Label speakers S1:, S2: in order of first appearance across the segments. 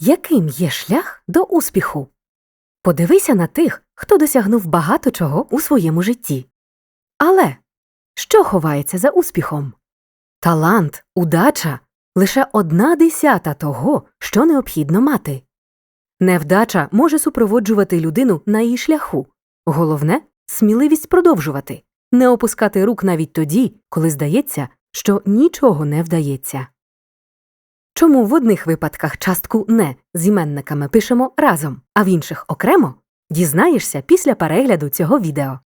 S1: Яким є шлях до успіху? Подивися на тих, хто досягнув багато чого у своєму житті. Але що ховається за успіхом? Талант, удача лише одна десята того, що необхідно мати. Невдача може супроводжувати людину на її шляху. Головне сміливість продовжувати, не опускати рук навіть тоді, коли здається, що нічого не вдається. Чому в одних випадках частку не з іменниками пишемо разом, а в інших окремо? Дізнаєшся після перегляду цього відео.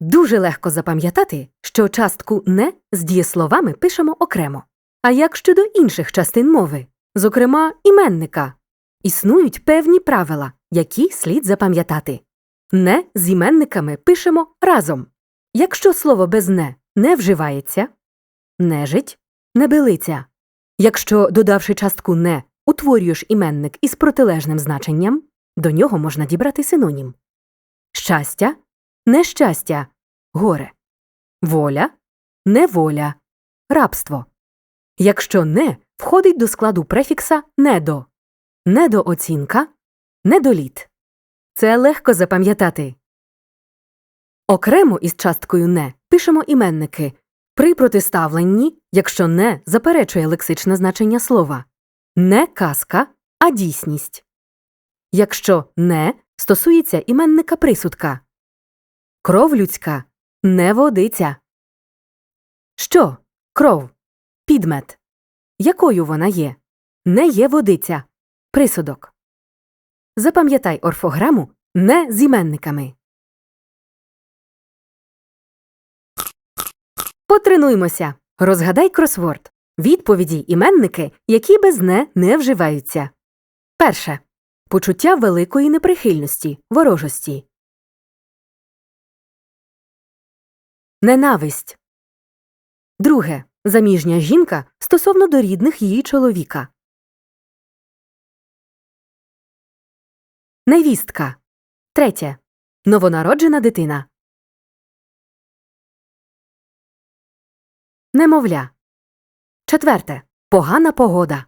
S1: Дуже легко запам'ятати, що частку не з дієсловами пишемо окремо. А як щодо інших частин мови, зокрема іменника, існують певні правила, які слід запам'ятати. Не з іменниками пишемо разом. Якщо слово без не не вживається, нежить, небилиця. Якщо, додавши частку не, утворюєш іменник із протилежним значенням, до нього можна дібрати синонім. Щастя, нещастя, горе. Воля, неволя, рабство. Якщо не входить до складу префікса недо, недооцінка, недоліт. Це легко запам'ятати. Окремо із часткою не пишемо іменники при протиставленні, якщо не заперечує лексичне значення слова, не казка, а дійсність. Якщо не стосується іменника присудка. Кров людська не водиться. Що? Кров. Підмет. Якою вона є? Не є водиця. Присудок. Запам'ятай орфограму не з іменниками. Потренуймося. Розгадай кросворд. Відповіді іменники, які без не не вживаються. Перше. Почуття великої неприхильності, ворожості. Ненависть. Друге. Заміжня жінка стосовно до рідних її чоловіка. Невістка. Третє. Новонароджена дитина. Немовля. Четверте. Погана погода.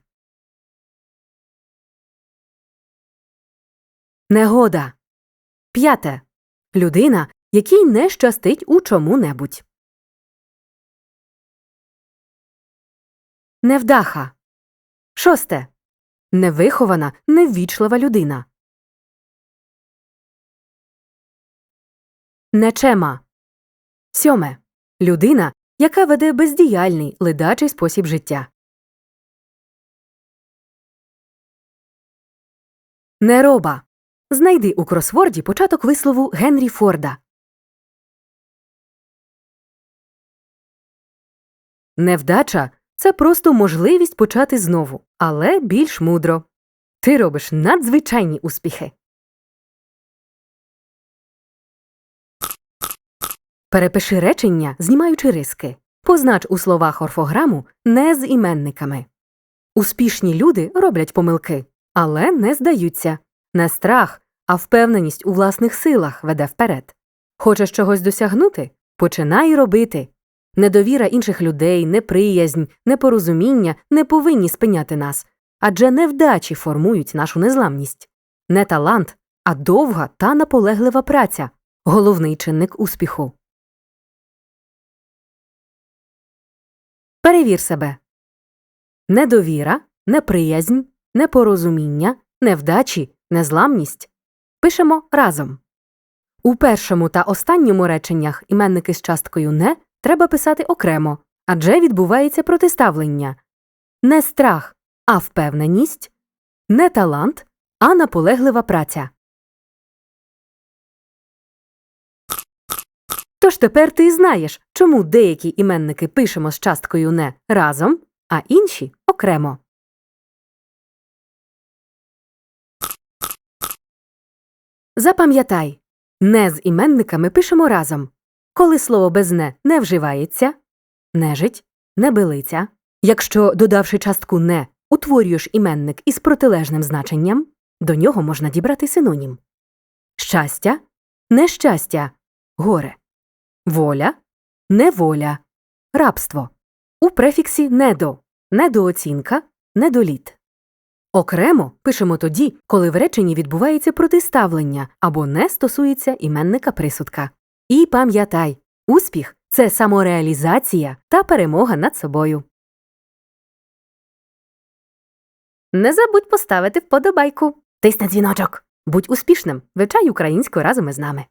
S1: Негода. П'яте. Людина, якій не щастить у чому-небудь. Невдаха. Шосте. Невихована, неввічлива людина. Нечема. Сьоме. Людина, яка веде бездіяльний, ледачий спосіб життя. Нероба. Знайди у кросворді початок вислову Генрі Форда. Невдача це просто можливість почати знову, але більш мудро. Ти робиш надзвичайні успіхи. Перепиши речення, знімаючи риски. Познач у словах орфограму не з іменниками. Успішні люди роблять помилки, але не здаються. Не страх, а впевненість у власних силах веде вперед. Хочеш чогось досягнути? Починай робити. Недовіра інших людей, неприязнь, непорозуміння не повинні спиняти нас, адже невдачі формують нашу незламність. Не талант, а довга та наполеглива праця головний чинник успіху. Перевір себе. Недовіра, неприязнь, непорозуміння, невдачі, незламність. Пишемо разом. У першому та останньому реченнях іменники з часткою не треба писати окремо, адже відбувається протиставлення не страх, а впевненість, не талант, а наполеглива праця. Тож тепер ти знаєш, чому деякі іменники пишемо з часткою не разом, а інші окремо. Запам'ятай не з іменниками пишемо разом. Коли слово без не не вживається, нежить, небилиця. Якщо, додавши частку не, утворюєш іменник із протилежним значенням, До нього можна дібрати синонім. Щастя, нещастя, горе. Воля, неволя, рабство. У префіксі недо, недооцінка, недоліт. Окремо пишемо тоді, коли в реченні відбувається протиставлення або не стосується іменника присудка. І пам'ятай, успіх це самореалізація та перемога над собою. Не забудь поставити вподобайку. Тисни дзвіночок. Будь успішним. Вивчай українську разом із нами.